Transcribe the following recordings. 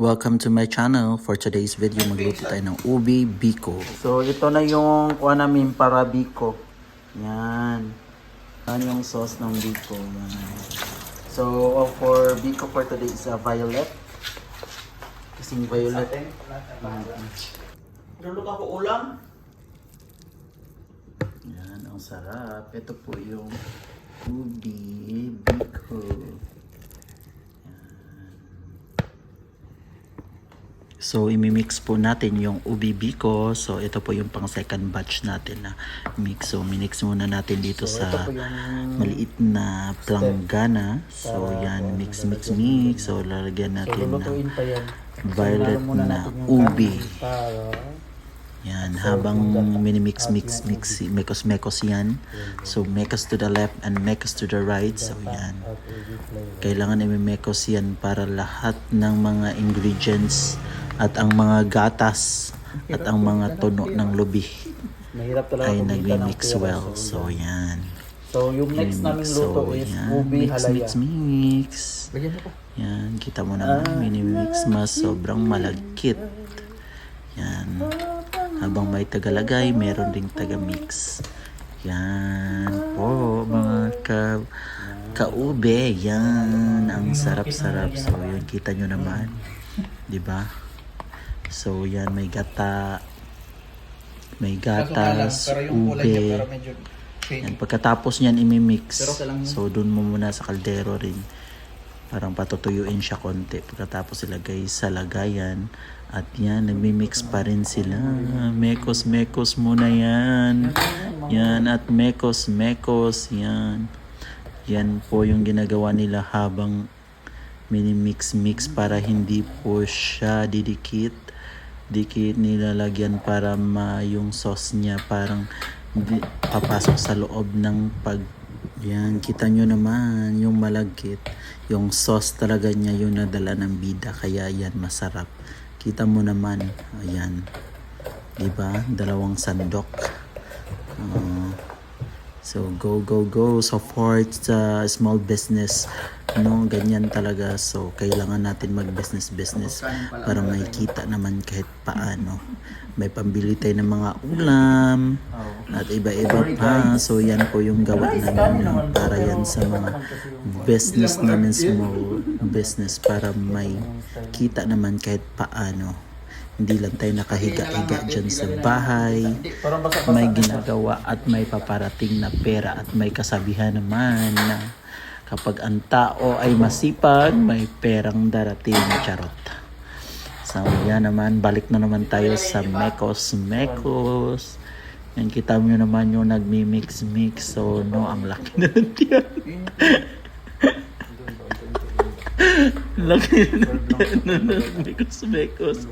Welcome to my channel. For today's video, magluto tayo ng ubi biko. So, ito na yung kuha namin para biko. Yan. Yan yung sauce ng biko. Yan. So, for biko for today is a violet. Kasing violet. Lulok ako ulam. Yan, ang sarap. Ito po yung ubi biko. So, imimix po natin yung ubi biko. So, ito po yung pang second batch natin na mix. So, minix muna natin dito So, sa maliit na planggana. So, yan, mix, mix, mix. So, lalagyan So, natin ng pa yan. violet na ubi. Yan, habang minimix, mix, mix, mekos, mekos yan. So, mekos to the left and mekos to the right. So, yan. Kailangan imimekos yan para lahat ng mga ingredients at ang mga gatas at ang mga tuno ng lubi Mahirap talaga ay nagmi-mix well. So, yan. so, yung next naming luto So, is yan. ubi Mix, halaya. mix, mix. Po. Yan, kita mo naman, minimix mas sobrang malagkit. Yan. Habang may tagalagay, meron ding taga-mix. Yan po, mga ka kaube. Yan, ang sarap-sarap. So, yun, kita nyo naman. 'Di ba? So, yan, may gata, may gatas, ube. medyo Yan, pagkatapos niyan imimix. So doon mo muna sa kaldero rin. Parang patutuyuin siya konti. Pagkatapos ilagay sa lagayan. At yan, nagmimix pa rin sila. Mekos, mekos muna yan. Yan, at mekos, mekos. Yan. Yan po yung ginagawa nila habang minimix-mix para hindi po siya didikit. Dikit nilalagyan para ma yung sauce niya parang di, papasok sa loob ng pag yan, kita nyo naman yung malagkit. Yung sauce talaga niya yung nadala ng bida. Kaya yan, masarap. Kita mo naman. Ayan. Diba? Dalawang sandok. Oo. So go go go. Support sa small business no? Ganyan talaga. So kailangan natin mag business business para may kita naman kahit paano. May pambili tayo ng mga ulam at iba-iba pa. so yan po yung gawa namin no? para yan sa mga business namin small business para may kita naman kahit paano hindi lang tayo nakahiga-higa dyan sa bahay may ginagawa at may paparating na pera at may kasabihan naman na kapag ang tao ay masipag, may perang darating charot. So yan naman, balik na naman tayo sa Mekos Mekos. Yan kita mo naman yung nagmi-mix-mix. So no, ang laki na ng tiyan. Laki ng Mekos.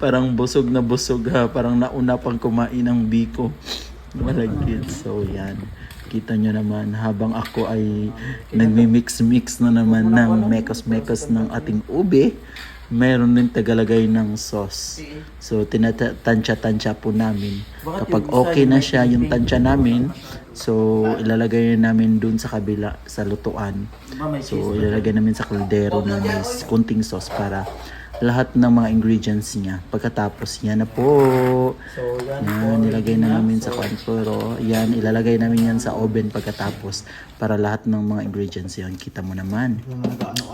Parang busog na busog ha. Parang nauna pang kumain ng biko. Malagkit. So yan. Kita nyo naman habang ako ay nagmi-mix-mix na naman ng mekos-mekos ng ating ube, meron din tagalagay ng sauce. So tinatansya-tansya po namin. Kapag okay na siya yung tansya namin, so ilalagay na namin dun sa kabila sa lutuan. So ilalagay namin sa kaldero na may kunting sauce para lahat ng mga ingredients niya. Pagkatapos yan na po. So, yan. Yan, nilagay na namin sa kwanpuro. Yan, ilalagay namin yan sa oven pagkatapos para lahat ng mga ingredients yan. Kita mo naman.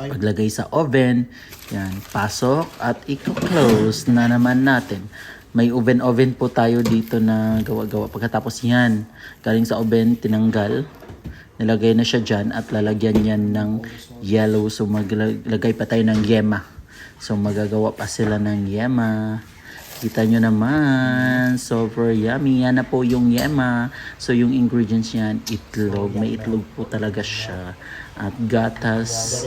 Paglagay sa oven, yan, pasok at i-close na naman natin. May oven-oven po tayo dito na gawa-gawa. Pagkatapos yan, galing sa oven, tinanggal. Nilagay na siya dyan at lalagyan yan ng yellow. So maglagay pa tayo ng yema. So magagawa pa sila ng yema. Kita nyo naman, super yummy. Yan na po yung yema. So yung ingredients yan, itlog. May itlog po talaga siya. At gatas.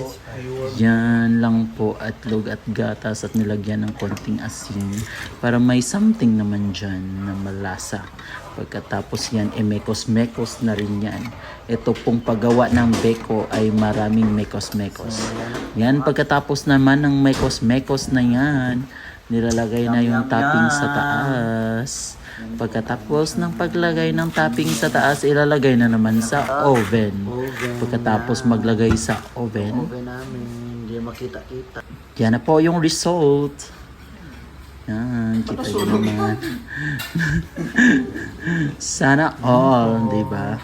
Yan lang po, itlog at gatas at nilagyan ng konting asin para may something naman dyan na malasa. Pagkatapos yan, e mekos-mekos na rin yan. Ito pong paggawa ng beko ay maraming mekos-mekos. Yan, pagkatapos naman ng mekos-mekos na yan, nilalagay na yung topping sa taas. Pagkatapos ng paglagay ng topping sa taas, ilalagay na naman sa oven. Pagkatapos maglagay sa oven, makita-kita. Yan na po yung result. Yan, kita nyo naman. Sana all, di ba?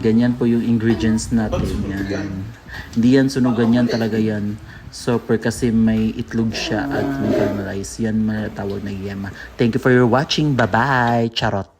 Ganyan po yung ingredients natin. Yan. Hindi yan sunugan yan talaga yan. Super kasi may itlog siya at may caramelized. Yan matawag na yema. Thank you for your watching. Bye-bye. Charot.